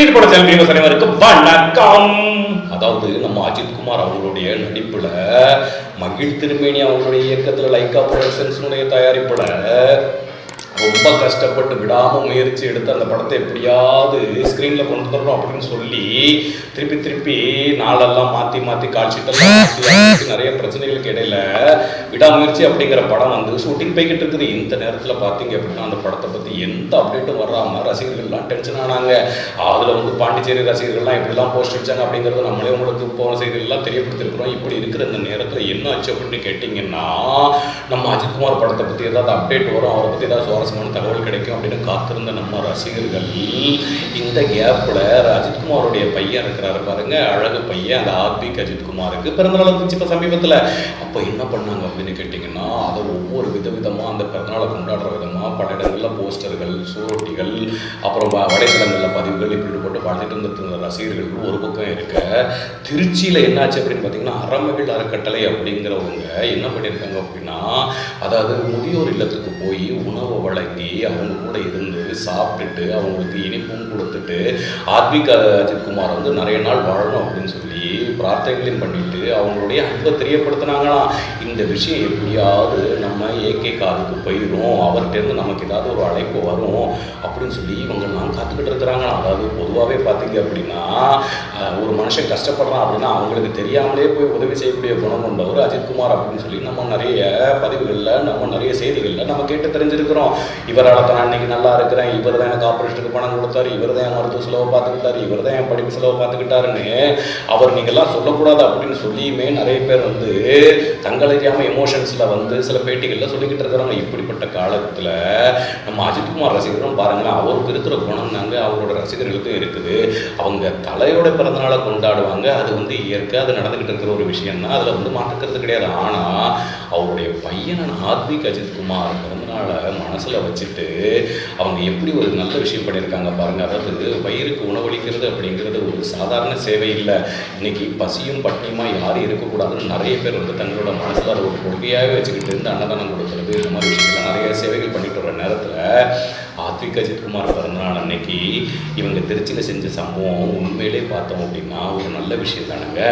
Edit பட செல்வி அனைவருக்கு வணக்கம். அதாவது நம்ம அஜித் குமார் அவங்களுடைய நடிப்புல மகிழ் திருமேனி அவங்களுடைய இயக்கத்துல லைக்கா ப்ரொடக்ஷன்ஸ் தயாரிப்புல ரொம்ப கஷ்டப்பட்டு விடாமல் முயற்சி எடுத்து அந்த படத்தை எப்படியாவது ஸ்க்ரீனில் கொண்டு வந்துடணும் அப்படின்னு சொல்லி திருப்பி திருப்பி நாளெல்லாம் மாற்றி மாற்றி காட்சிட்டெல்லாம் நிறைய பிரச்சனைகளுக்கு இடையில விடாமுயற்சி அப்படிங்கிற படம் வந்து ஷூட்டிங் போய்கிட்டு இருக்குது. இந்த நேரத்தில் பார்த்தீங்க அப்படின்னா அந்த படத்தை பற்றி எந்த அப்டேட்டும் வராம ரசிகர்கள்லாம் டென்ஷன் ஆனாங்க. அதில் வந்து பாண்டிச்சேரி ரசிகர்கள்லாம் எப்படிலாம் போஸ்ட் அடிச்சாங்க அப்படிங்கிறது நம்மளே உங்களுக்கு போன செய்திகள்லாம் தெரியப்படுத்திருக்கிறோம். இப்படி இருக்கிற இந்த நேரத்தில் என்ன ஆச்சு அப்படின்னு கேட்டிங்கன்னா நம்ம அஜித்குமார் படத்தை பற்றி ஏதாவது அப்டேட் வரும். அவரை பற்றி ஏதாவது சுவாரஸ்யமான தகவல் கிடைக்கும் அப்படின்னு காத்திருந்த நம்ம ரசிகர்கள். இந்த கேப்பில் அஜித்குமாருடைய பையன் இருக்கிறாரு பாருங்க அழகு பையன் அந்த ஆர்பிக் அஜித்குமாருக்கு பிறந்தநாள் வந்துச்சு இப்போ சமீபத்தில். அப்போ என்ன பண்ணாங்க அப்படின்னு கேட்டிங்கன்னா அதை ஒவ்வொரு வித விதமாக அந்த பிறந்தநாளை கொண்டாடுற விதமாக பல போஸ்டர்கள் சுவரொட்டிகள் அப்புறம் வ- பதிவுகள் இப்படி போட்டு பார்த்துட்டு இருந்த ரசிகர்கள் ஒரு பக்கம் இருக்க. திருச்சியில் என்னாச்சு அப்படின்னு பார்த்தீங்கன்னா அறமகள் அறக்கட்டளை அப்படிங்கிறவங்க என்ன பண்ணியிருக்காங்க அப்படின்னா அதாவது முதியோர் இல்லத்துக்கு போய் உணவை வழங்கி அவங்க கூட இருந்து சாப்பிட்டுட்டு அவங்களுக்கு இனிப்பும் கொடுத்துட்டு ஆத்விக் அஜித்குமார் வந்து நிறைய நாள் வாழணும் அப்படின்னு சொல்லி பிரார்த்தனைகளையும் பண்ணிட்டு அவங்களுடைய அன்பை தெரியப்படுத்தினாங்களாம் இந்த விஷயம் எப்படியாவது நம்ம ஏகே காதுக்கு போயிடும் அவர்கிட்டேருந்து நமக்கு ஏதாவது ஒரு அழைப்பு வரும் அப்படின்னு சொல்லி இவங்கெல்லாம் காத்துக்கிட்டு இருக்கிறாங்களாம் அதாவது பொதுவாகவே பார்த்தீங்க அப்படின்னா ஒரு மனுஷன் கஷ்டப்படுறான் அப்படின்னா அவங்களுக்கு தெரியாமலே போய் உதவி செய்யக்கூடிய குணம் கொண்டவர் அஜித்குமார் அப்படின்னு சொல்லி நம்ம நிறைய பதிவுகளில் நம்ம நிறைய செய்திகளில் நம்ம கேட்டு தெரிஞ்சிருக்கிறோம். இவரால் தான் நான் நல்லா நல்லா தான் இவர் தான் எனக்கு ஆப்ரேஷனுக்கு பணம் கொடுத்தாரு இவர் தான் என் மருத்துவ செலவை பார்த்துக்கிட்டாரு இவர் தான் என் படிப்பு செலவை பார்த்துக்கிட்டாருன்னு அவர் நீங்கள்லாம் சொல்லக்கூடாது அப்படின்னு சொல்லியுமே நிறைய பேர் வந்து தங்களை எமோஷன்ஸில் வந்து சில பேட்டிகளில் சொல்லிக்கிட்டு இருக்கிறாங்க. இப்படிப்பட்ட காலத்தில் நம்ம அஜித்குமார் ரசிகரும் பாருங்களேன் அவருக்கு இருக்கிற குணம் தாங்க அவரோட ரசிகர்களுக்கும் இருக்குது. அவங்க தலையோட பிறந்தநாளை கொண்டாடுவாங்க. அது வந்து இயற்கை அது நடந்துக்கிட்டு இருக்கிற ஒரு விஷயம் தான் அதில் வந்து மாற்றுக்கிறது கிடையாது. ஆனால் பையனான ஆத்விக் அஜித்குமார் பிறந்தநாளை மனசில் வச்சுட்டு அவங்க எப்படி ஒரு நல்ல விஷயம் பண்ணியிருக்காங்க பாருங்க. அதாவது வயிறுக்கு உணவளிக்கிறது அப்படிங்கிறது ஒரு சாதாரண சேவை இல்லை. இன்னைக்கு பசியும் பட்டியுமா யாரும் இருக்கக்கூடாதுன்னு நிறைய பேர் வந்து தங்களோட மனசில் அதை ஒரு கொள்கையாகவே வச்சுக்கிட்டு இருந்து அன்னதானம் கொடுக்கறது இந்த மாதிரி விஷயங்கள் நிறைய சேவைகள் பண்ணிட்டு வர நேரத்தில் ஆத்விக் அஜித்குமார் பிறந்தநாள் அன்னைக்கு இவங்க திருச்சியில் செஞ்ச சம்பவம் உண்மையிலே பார்த்தோம் அப்படின்னா ஒரு நல்ல விஷயம் தானுங்க?